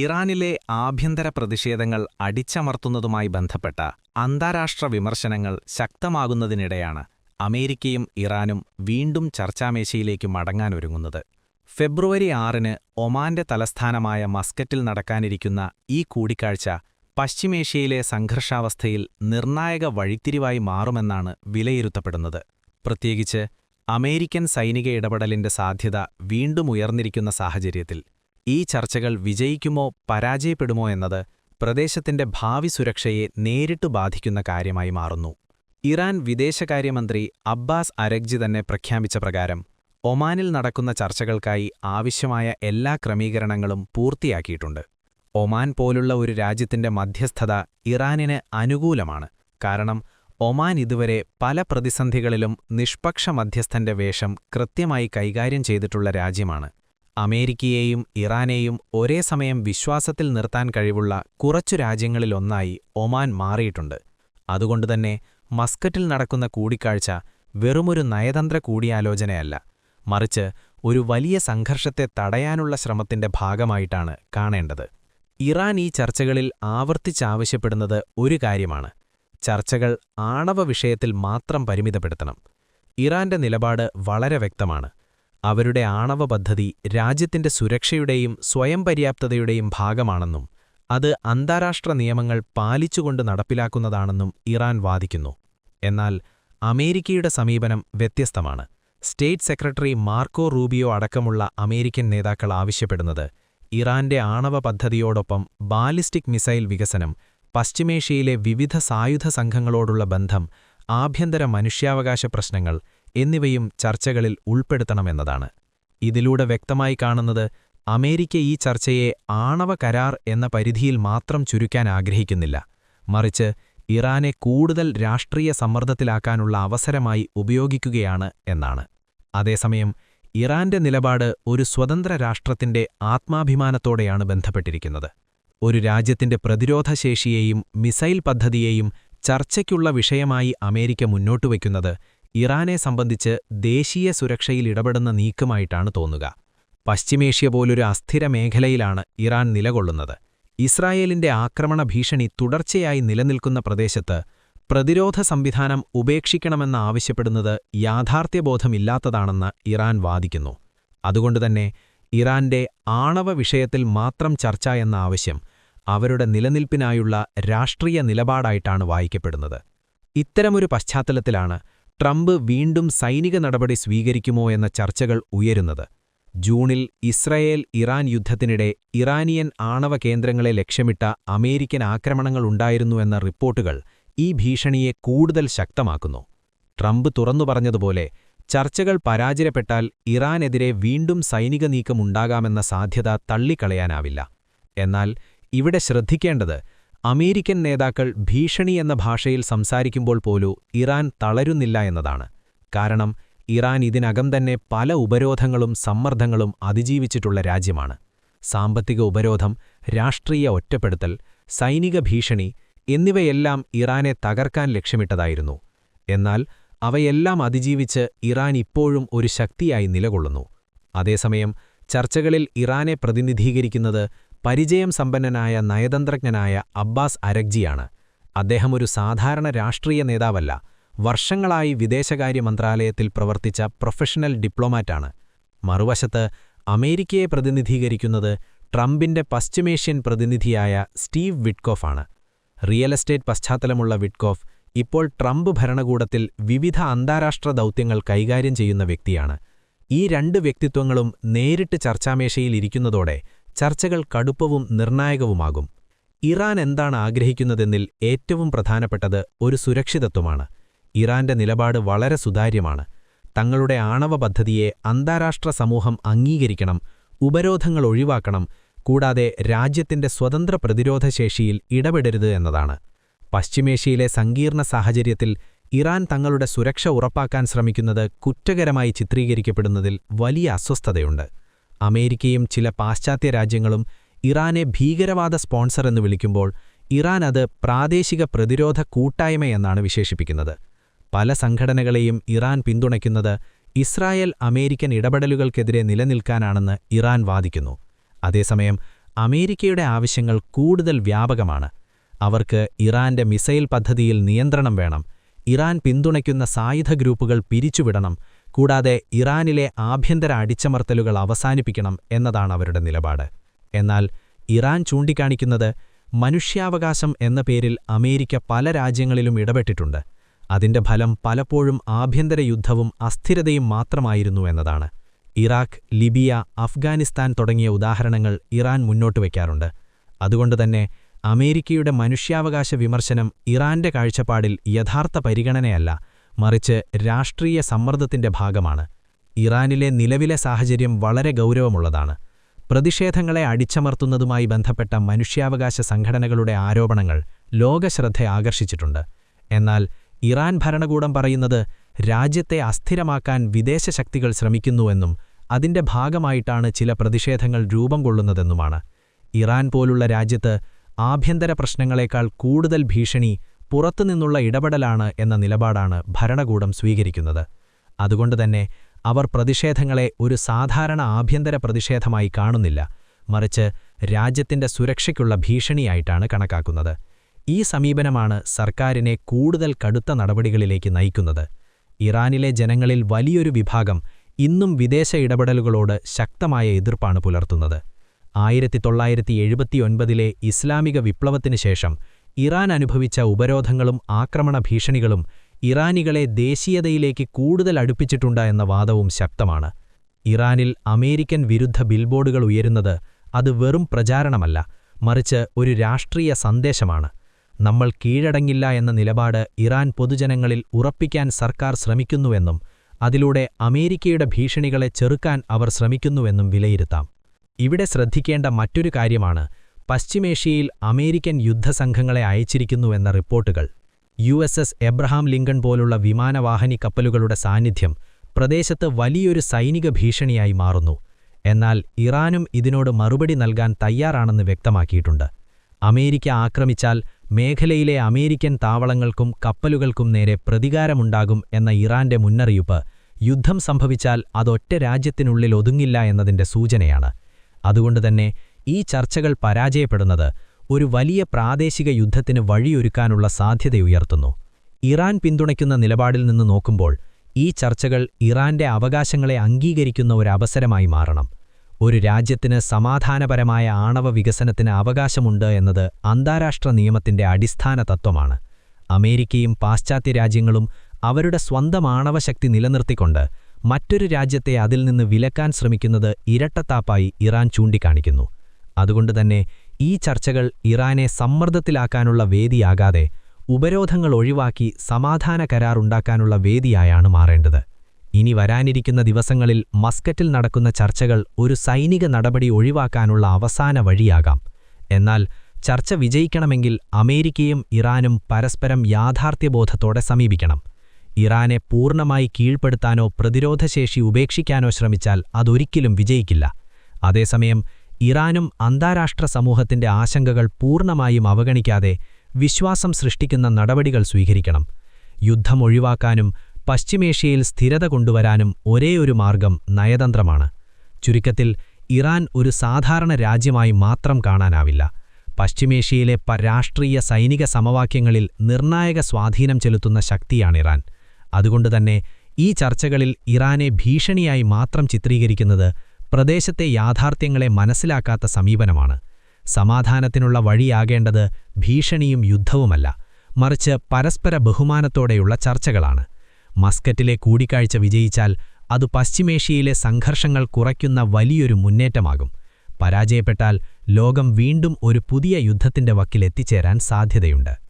ഇറാനിലെ ആഭ്യന്തര പ്രതിഷേധങ്ങൾ അടിച്ചമർത്തുന്നതുമായി ബന്ധപ്പെട്ട അന്താരാഷ്ട്ര വിമർശനങ്ങൾ ശക്തമാകുന്നതിനിടെയാണ് അമേരിക്കയും ഇറാനും വീണ്ടും ചർച്ചാമേശയിലേക്ക് മടങ്ങാനൊരുങ്ങുന്നത്. ഫെബ്രുവരി ആറിന് ഒമാന്റെ തലസ്ഥാനമായ മസ്കറ്റിൽ നടക്കാനിരിക്കുന്ന ഈ കൂടിക്കാഴ്ച പശ്ചിമേഷ്യയിലെ സംഘർഷാവസ്ഥയിൽ നിർണായക വഴിത്തിരിവായി മാറുമെന്നാണ് വിലയിരുത്തപ്പെടുന്നത്. പ്രത്യേകിച്ച് അമേരിക്കൻ സൈനിക ഇടപെടലിന്റെ സാധ്യത വീണ്ടും ഉയർന്നിരിക്കുന്ന സാഹചര്യത്തിൽ ഈ ചർച്ചകൾ വിജയിക്കുമോ പരാജയപ്പെടുമോ എന്നത് പ്രദേശത്തിന്റെ ഭാവി സുരക്ഷയെ നേരിട്ടു ബാധിക്കുന്ന കാര്യമായി മാറുന്നു. ഇറാൻ വിദേശകാര്യമന്ത്രി അബ്ബാസ് അരഗ്ജി തന്നെ പ്രഖ്യാപിച്ച പ്രകാരം ഒമാനിൽ നടക്കുന്ന ചർച്ചകൾക്കായി ആവശ്യമായ എല്ലാ ക്രമീകരണങ്ങളും പൂർത്തിയാക്കിയിട്ടുണ്ട്. ഒമാൻ പോലുള്ള ഒരു രാജ്യത്തിന്റെ മധ്യസ്ഥത ഇറാനിന് അനുകൂലമാണ്. കാരണം ഒമാൻ ഇതുവരെ പല പ്രതിസന്ധികളിലും നിഷ്പക്ഷ മധ്യസ്ഥന്റെ വേഷം കൃത്യമായി കൈകാര്യം ചെയ്തിട്ടുള്ള രാജ്യമാണ്. അമേരിക്കയെയും ഇറാനെയും ഒരേ സമയം വിശ്വാസത്തിൽ നിർത്താൻ കഴിവുള്ള കുറച്ചു രാജ്യങ്ങളിലൊന്നായി ഒമാൻ മാറിയിട്ടുണ്ട്. അതുകൊണ്ടുതന്നെ മസ്കറ്റിൽ നടക്കുന്ന കൂടിക്കാഴ്ച വെറുമൊരു നയതന്ത്ര കൂടിയാലോചനയല്ല മറിച്ച് ഒരു വലിയ സംഘർഷത്തെ തടയാനുള്ള ശ്രമത്തിന്റെ ഭാഗമായിട്ടാണ് കാണേണ്ടത്. ഇറാൻ ഈ ചർച്ചകളിൽ ആവർത്തിച്ചാവശ്യപ്പെടുന്നത് ഒരു കാര്യമാണ് ചർച്ചകൾ ആണവ വിഷയത്തിൽ മാത്രം പരിമിതപ്പെടുത്തണം. ഇറാന്റെ നിലപാട് വളരെ വ്യക്തമാണ് അവരുടെ ആണവ പദ്ധതി രാജ്യത്തിന്റെ സുരക്ഷയുടെയും സ്വയം പര്യാപ്തതയുടെയും ഭാഗമാണെന്നും അത് അന്താരാഷ്ട്ര നിയമങ്ങൾ പാലിച്ചുകൊണ്ട് നടപ്പിലാക്കുന്നതാണെന്നും ഇറാൻ വാദിക്കുന്നു. എന്നാൽ അമേരിക്കയുടെ സമീപനം വ്യത്യസ്തമാണ്. സ്റ്റേറ്റ് സെക്രട്ടറി മാർക്കോ റൂബിയോ അടക്കമുള്ള അമേരിക്കൻ നേതാക്കൾ ആവശ്യപ്പെടുന്നത് ഇറാന്റെ ആണവ പദ്ധതിയോടൊപ്പം ബാലിസ്റ്റിക് മിസൈൽ വികസനം പശ്ചിമേഷ്യയിലെ വിവിധ സായുധ സംഘങ്ങളോടുള്ള ബന്ധം ആഭ്യന്തര മനുഷ്യാവകാശ പ്രശ്നങ്ങൾ എന്നിവയും ചർച്ചകളിൽ ഉൾപ്പെടുത്തണമെന്നതാണ്. ഇതിലൂടെ വ്യക്തമായി കാണുന്നത് അമേരിക്ക ഈ ചർച്ചയെ ആണവ കരാർ എന്ന പരിധിയിൽ മാത്രം ചുരുക്കാൻ ആഗ്രഹിക്കുന്നില്ല. മറിച്ച് ഇറാനെ കൂടുതൽ രാഷ്ട്രീയ സമ്മർദ്ദത്തിലാക്കാനുള്ള അവസരമായി ഉപയോഗിക്കുകയാണ് എന്നാണ്. അതേസമയം ഇറാന്റെ നിലപാട് ഒരു സ്വതന്ത്ര രാഷ്ട്രത്തിന്റെ ആത്മാഭിമാനത്തോടെയാണ് ബന്ധപ്പെട്ടിരിക്കുന്നത്. ഒരു രാജ്യത്തിന്റെ പ്രതിരോധശേഷിയെയും മിസൈൽ പദ്ധതിയെയും ചർച്ചയ്ക്കുള്ള വിഷയമായി അമേരിക്ക മുന്നോട്ടുവയ്ക്കുന്നത് ഇറാനെ സംബന്ധിച്ച് ദേശീയ സുരക്ഷയിൽ ഇടപെടുന്ന നീക്കമായിട്ടാണ് തോന്നുക. പശ്ചിമേഷ്യ പോലൊരു അസ്ഥിര മേഖലയിലാണ് ഇറാൻ നിലകൊള്ളുന്നത്. ഇസ്രായേലിന്റെ ആക്രമണ ഭീഷണി തുടർച്ചയായി നിലനിൽക്കുന്ന പ്രദേശത്ത് പ്രതിരോധ സംവിധാനം ഉപേക്ഷിക്കണമെന്ന് ആവശ്യപ്പെടുന്നത് യാഥാർത്ഥ്യബോധമില്ലാത്തതാണെന്ന് ഇറാൻ വാദിക്കുന്നു. അതുകൊണ്ടുതന്നെ ഇറാന്റെ ആണവ വിഷയത്തിൽ മാത്രം ചർച്ച എന്ന ആവശ്യം അവരുടെ നിലനിൽപ്പിനായുള്ള രാഷ്ട്രീയ നിലപാടായിട്ടാണ് വായിക്കപ്പെടുന്നത്. ഇത്തരമൊരു പശ്ചാത്തലത്തിലാണ് ട്രംപ് വീണ്ടും സൈനിക നടപടി സ്വീകരിക്കുമോ എന്ന ചർച്ചകൾ ഉയരുന്നത്. ജൂണിൽ ഇസ്രയേൽ ഇറാൻ യുദ്ധത്തിനിടെ ഇറാനിയൻ ആണവ കേന്ദ്രങ്ങളെ ലക്ഷ്യമിട്ട അമേരിക്കൻ ആക്രമണങ്ങളുണ്ടായിരുന്നുവെന്ന റിപ്പോർട്ടുകൾ ഈ ഭീഷണിയെ കൂടുതൽ ശക്തമാക്കുന്നു. ട്രംപ് തുറന്നു പറഞ്ഞതുപോലെ ചർച്ചകൾ പരാജയപ്പെട്ടാൽ ഇറാനെതിരെ വീണ്ടും സൈനിക നീക്കമുണ്ടാകാമെന്ന സാധ്യത തള്ളിക്കളയാനാവില്ല. എന്നാൽ ഇവിടെ ശ്രദ്ധിക്കേണ്ടത് അമേരിക്കൻ നേതാക്കൾ ഭീഷണി എന്ന ഭാഷയിൽ സംസാരിക്കുമ്പോൾ പോലും ഇറാൻ തളരുന്നില്ല എന്നതാണ്. കാരണം ഇറാൻ ഇതിനകം തന്നെ പല ഉപരോധങ്ങളും സമ്മർദ്ദങ്ങളും അതിജീവിച്ചിട്ടുള്ള രാജ്യമാണ്. സാമ്പത്തിക ഉപരോധം രാഷ്ട്രീയ ഒറ്റപ്പെടുത്തൽ സൈനിക ഭീഷണി എന്നിവയെല്ലാം ഇറാനെ തകർക്കാൻ ലക്ഷ്യമിട്ടതായിരുന്നു. എന്നാൽ അവയെല്ലാം അതിജീവിച്ച് ഇറാൻ ഇപ്പോഴും ഒരു ശക്തിയായി നിലകൊള്ളുന്നു. അതേസമയം ചർച്ചകളിൽ ഇറാനെ പ്രതിനിധീകരിക്കുന്നത് പരിചയം സമ്പന്നനായ നയതന്ത്രജ്ഞനായ അബ്ബാസ് അരഗ്ജിയാണ്. അദ്ദേഹം ഒരു സാധാരണ രാഷ്ട്രീയ നേതാവല്ല വർഷങ്ങളായി വിദേശകാര്യ മന്ത്രാലയത്തിൽ പ്രവർത്തിച്ച പ്രൊഫഷണൽ ഡിപ്ലോമാറ്റാണ്. മറുവശത്ത് അമേരിക്കയെ പ്രതിനിധീകരിക്കുന്നത് ട്രംപിന്റെ പശ്ചിമേഷ്യൻ പ്രതിനിധിയായ സ്റ്റീവ് വിറ്റ്കോഫാണ് റിയൽ എസ്റ്റേറ്റ് പശ്ചാത്തലമുള്ള വിഡ്കോഫ് ഇപ്പോൾ ട്രംപ് ഭരണകൂടത്തിൽ വിവിധ അന്താരാഷ്ട്ര ദൗത്യങ്ങൾ കൈകാര്യം ചെയ്യുന്ന വ്യക്തിയാണ്. ഈ രണ്ട് വ്യക്തിത്വങ്ങളും നേരിട്ട് ചർച്ചാമേശയിലിരിക്കുന്നതോടെ ചർച്ചകൾ കടുപ്പവും നിർണായകവുമാകും. ഇറാൻ എന്താണ് ആഗ്രഹിക്കുന്നതെന്നിൽ ഏറ്റവും പ്രധാനപ്പെട്ടത് ഒരു സുരക്ഷിതത്വമാണ്. ഇറാന്റെ നിലപാട് വളരെ സുതാര്യമാണ്. തങ്ങളുടെ ആണവ പദ്ധതിയെ അന്താരാഷ്ട്ര സമൂഹം അംഗീകരിക്കണം ഉപരോധങ്ങൾ ഒഴിവാക്കണം കൂടാതെ രാജ്യത്തിന്റെ സ്വതന്ത്ര പ്രതിരോധശേഷിയിൽ ഇടപെടരുത് എന്നതാണ്. പശ്ചിമേഷ്യയിലെ സങ്കീർണ സാഹചര്യത്തിൽ ഇറാൻ തങ്ങളുടെ സുരക്ഷ ഉറപ്പാക്കാൻ ശ്രമിക്കുന്നത് കുറ്റകരമായി ചിത്രീകരിക്കപ്പെടുന്നതിൽ വലിയ അസ്വസ്ഥതയുണ്ട്. അമേരിക്കയും ചില പാശ്ചാത്യ രാജ്യങ്ങളും ഇറാനെ ഭീകരവാദ സ്പോൺസർ എന്ന് വിളിക്കുമ്പോൾ ഇറാൻ അത് പ്രാദേശിക പ്രതിരോധ കൂട്ടായ്മയെന്നാണ് വിശേഷിപ്പിക്കുന്നത്. പല സംഘടനകളെയും ഇറാൻ പിന്തുണയ്ക്കുന്നത് ഇസ്രായേൽ അമേരിക്കൻ ഇടപെടലുകൾക്കെതിരെ നിലനിൽക്കാനാണെന്ന് ഇറാൻ വാദിക്കുന്നു. അതേസമയം അമേരിക്കയുടെ ആവശ്യങ്ങൾ കൂടുതൽ വ്യാപകമാണ്. അവർക്ക് ഇറാന്റെ മിസൈൽ പദ്ധതിയിൽ നിയന്ത്രണം വേണം. ഇറാൻ പിന്തുണയ്ക്കുന്ന സായുധ ഗ്രൂപ്പുകൾ പിരിച്ചുവിടണം. കൂടാതെ ഇറാനിലെ ആഭ്യന്തര അടിച്ചമർത്തലുകൾ അവസാനിപ്പിക്കണം എന്നതാണ് അവരുടെ നിലപാട്. എന്നാൽ ഇറാൻ ചൂണ്ടിക്കാണിക്കുന്നത് മനുഷ്യാവകാശം എന്ന പേരിൽ അമേരിക്ക പല രാജ്യങ്ങളിലും ഇടപെട്ടിട്ടുണ്ട്. അതിന്റെ ഫലം പലപ്പോഴും ആഭ്യന്തര യുദ്ധവും അസ്ഥിരതയും മാത്രമായിരുന്നു എന്നതാണ്. ഇറാഖ് ലിബിയ അഫ്ഗാനിസ്ഥാൻ തുടങ്ങിയ ഉദാഹരണങ്ങൾ ഇറാൻ മുന്നോട്ട് വയ്ക്കാറുണ്ട്. അതുകൊണ്ടുതന്നെ അമേരിക്കയുടെ മനുഷ്യാവകാശ വിമർശനം ഇറാന്റെ കാഴ്ചപ്പാടിൽ യഥാർത്ഥ പരിഗണനയല്ല. മറിച്ച് രാഷ്ട്രീയ സമ്മർദ്ദത്തിന്റെ ഭാഗമാണ്. ഇറാനിലെ നിലവിലെ സാഹചര്യം വളരെ ഗൗരവമുള്ളതാണ്. പ്രതിഷേധങ്ങളെ അടിച്ചമർത്തുന്നതുമായി ബന്ധപ്പെട്ട മനുഷ്യാവകാശ സംഘടനകളുടെ ആരോപണങ്ങൾ ലോകശ്രദ്ധ ആകർഷിച്ചിട്ടുണ്ട്. എന്നാൽ ഇറാൻ ഭരണകൂടം പറയുന്നത് രാജ്യത്തെ അസ്ഥിരമാക്കാൻ വിദേശ ശക്തികൾ ശ്രമിക്കുന്നുവെന്നും അതിന്റെ ഭാഗമായിട്ടാണ് ചില പ്രതിഷേധങ്ങൾ രൂപം കൊള്ളുന്നതെന്നുമാണ്. ഇറാൻ പോലുള്ള രാജ്യത്ത് ആഭ്യന്തര പ്രശ്നങ്ങളെക്കാൾ കൂടുതൽ ഭീഷണി പുറത്തുനിന്നുള്ള ഇടപെടലാണ് എന്ന നിലപാടാണ് ഭരണകൂടം സ്വീകരിക്കുന്നത്. അതുകൊണ്ടുതന്നെ അവർ പ്രതിഷേധങ്ങളെ ഒരു സാധാരണ ആഭ്യന്തര പ്രതിഷേധമായി കാണുന്നില്ല മറിച്ച് രാജ്യത്തിന്റെ സുരക്ഷയ്ക്കുള്ള ഭീഷണിയായിട്ടാണ് കണക്കാക്കുന്നത്. ഈ സമീപനമാണ് സർക്കാരിനെ കൂടുതൽ കടുത്ത നടപടികളിലേക്ക് നയിക്കുന്നത്. ഇറാനിലെ ജനങ്ങളിൽ വലിയൊരു വിഭാഗം ഇന്നും വിദേശ ഇടപെടലുകളോട് ശക്തമായ എതിർപ്പാണ് പുലർത്തുന്നത്. ആയിരത്തി തൊള്ളായിരത്തി എഴുപത്തിയൊൻപതിലെ ഇസ്ലാമിക വിപ്ലവത്തിനു ശേഷം ഇറാൻ അനുഭവിച്ച ഉപരോധങ്ങളും ആക്രമണ ഭീഷണികളും ഇറാനികളെ ദേശീയതയിലേക്ക് കൂടുതൽ അടുപ്പിച്ചിട്ടുണ്ട് എന്ന വാദവും ശക്തമാണ്. ഇറാനിൽ അമേരിക്കൻ വിരുദ്ധ ബിൽബോർഡുകൾ ഉയരുന്നത് അത് വെറും പ്രചാരണമല്ല മറിച്ച് ഒരു രാഷ്ട്രീയ സന്ദേശമാണ്. നമ്മൾ കീഴടങ്ങില്ല എന്ന നിലപാട് ഇറാൻ പൊതുജനങ്ങളിൽ ഉറപ്പിക്കാൻ സർക്കാർ ശ്രമിക്കുന്നുവെന്നും അതിലൂടെ അമേരിക്കയുടെ ഭീഷണികളെ ചെറുക്കാൻ അവർ ശ്രമിക്കുന്നുവെന്നും വിലയിരുത്താം. ഇവിടെ ശ്രദ്ധിക്കേണ്ട മറ്റൊരു കാര്യമാണ് പശ്ചിമേഷ്യയിൽ അമേരിക്കൻ യുദ്ധസംഘങ്ങളെ അയച്ചിരിക്കുന്നുവെന്ന റിപ്പോർട്ടുകൾ. U S S Abraham Lincoln പോലുള്ള വിമാനവാഹിനി കപ്പലുകളുടെ സാന്നിധ്യം പ്രദേശത്ത് വലിയൊരു സൈനിക ഭീഷണിയായി മാറുന്നു. എന്നാൽ ഇറാനും ഇതിനോട് മറുപടി നൽകാൻ തയ്യാറാണെന്ന് വ്യക്തമാക്കിയിട്ടുണ്ട്. അമേരിക്ക ആക്രമിച്ചാൽ മേഖലയിലെ അമേരിക്കൻ താവളങ്ങൾക്കും കപ്പലുകൾക്കും നേരെ പ്രതികാരമുണ്ടാകും എന്ന ഇറാന്റെ മുന്നറിയിപ്പ് യുദ്ധം സംഭവിച്ചാൽ അതൊറ്റ രാജ്യത്തിനുള്ളിൽ ഒതുങ്ങില്ല എന്നതിന്റെ സൂചനയാണ്. അതുകൊണ്ടുതന്നെ ഈ ചർച്ചകൾ പരാജയപ്പെടുന്നത് ഒരു വലിയ പ്രാദേശിക യുദ്ധത്തിന് വഴിയൊരുക്കാനുള്ള സാധ്യതയുയർത്തുന്നു. ഇറാൻ പിന്തുണയ്ക്കുന്ന നിലപാടിൽ നിന്ന് നോക്കുമ്പോൾ ഈ ചർച്ചകൾ ഇറാന്റെ അവകാശങ്ങളെ അംഗീകരിക്കുന്ന ഒരു അവസരമായി മാറണം. ഒരു രാജ്യത്തിന് സമാധാനപരമായ ആണവ വികസനത്തിന് അവകാശമുണ്ട് എന്നത് അന്താരാഷ്ട്ര നിയമത്തിന്റെ അടിസ്ഥാന തത്വമാണ്. അമേരിക്കയും പാശ്ചാത്യ രാജ്യങ്ങളും അവരുടെ സ്വന്തം ആണവശക്തി നിലനിർത്തിക്കൊണ്ട് മറ്റൊരു രാജ്യത്തെ അതിൽ നിന്ന് വിലക്കാൻ ശ്രമിക്കുന്നത് ഇരട്ടത്താപ്പായി ഇറാൻ ചൂണ്ടിക്കാണിക്കുന്നു. അതുകൊണ്ടുതന്നെ ഈ ചർച്ചകൾ ഇറാനെ സമ്മർദ്ദത്തിലാക്കാനുള്ള വേദിയാകാതെ ഉപരോധങ്ങൾ ഒഴിവാക്കി സമാധാന കരാറുണ്ടാക്കാനുള്ള വേദിയായാണ് മാറേണ്ടത്. ഇനി വരാനിരിക്കുന്ന ദിവസങ്ങളിൽ മസ്കറ്റിൽ നടക്കുന്ന ചർച്ചകൾ ഒരു സൈനിക നടപടി ഒഴിവാക്കാനുള്ള അവസാന വഴിയാകാം. എന്നാൽ ചർച്ച വിജയിക്കണമെങ്കിൽ അമേരിക്കയും ഇറാനും പരസ്പരം യാഥാർത്ഥ്യബോധത്തോടെ സമീപിക്കണം. ഇറാനെ പൂർണമായി കീഴ്പ്പെടുത്താനോ പ്രതിരോധശേഷി ഉപേക്ഷിക്കാനോ ശ്രമിച്ചാൽ അതൊരിക്കലും വിജയിക്കില്ല. അതേസമയം ഇറാനും അന്താരാഷ്ട്ര സമൂഹത്തിന്റെ ആശങ്കകൾ പൂർണമായും അവഗണിക്കാതെ വിശ്വാസം സൃഷ്ടിക്കുന്ന നടപടികൾ സ്വീകരിക്കണം. യുദ്ധം ഒഴിവാക്കാനും പശ്ചിമേഷ്യയിൽ സ്ഥിരത കൊണ്ടുവരാനും ഒരേയൊരു മാർഗം നയതന്ത്രമാണ്. ചുരുക്കത്തിൽ ഇറാൻ ഒരു സാധാരണ രാജ്യമായി മാത്രം കാണാനാവില്ല. പശ്ചിമേഷ്യയിലെ രാഷ്ട്രീയ സൈനിക സമവാക്യങ്ങളിൽ നിർണായക സ്വാധീനം ചെലുത്തുന്ന ശക്തിയാണ് ഇറാൻ. അതുകൊണ്ടുതന്നെ ഈ ചർച്ചകളിൽ ഇറാനെ ഭീഷണിയായി മാത്രം ചിത്രീകരിക്കുന്നത് പ്രദേശത്തെ യാഥാർത്ഥ്യങ്ങളെ മനസ്സിലാക്കാത്ത സമീപനമാണ്. സമാധാനത്തിനുള്ള വഴിയാകേണ്ടത് ഭീഷണിയും യുദ്ധവുമല്ല. മറിച്ച് പരസ്പര ബഹുമാനത്തോടെയുള്ള ചർച്ചകളാണ്. മസ്കറ്റിലെ കൂടിക്കാഴ്ച വിജയിച്ചാൽ അത് പശ്ചിമേഷ്യയിലെ സംഘർഷങ്ങൾ കുറയ്ക്കുന്ന വലിയൊരു മുന്നേറ്റമാകും. പരാജയപ്പെട്ടാൽ ലോകം വീണ്ടും ഒരു പുതിയ യുദ്ധത്തിന്റെ വക്കിലെത്തിച്ചേരാൻ സാധ്യതയുണ്ട്.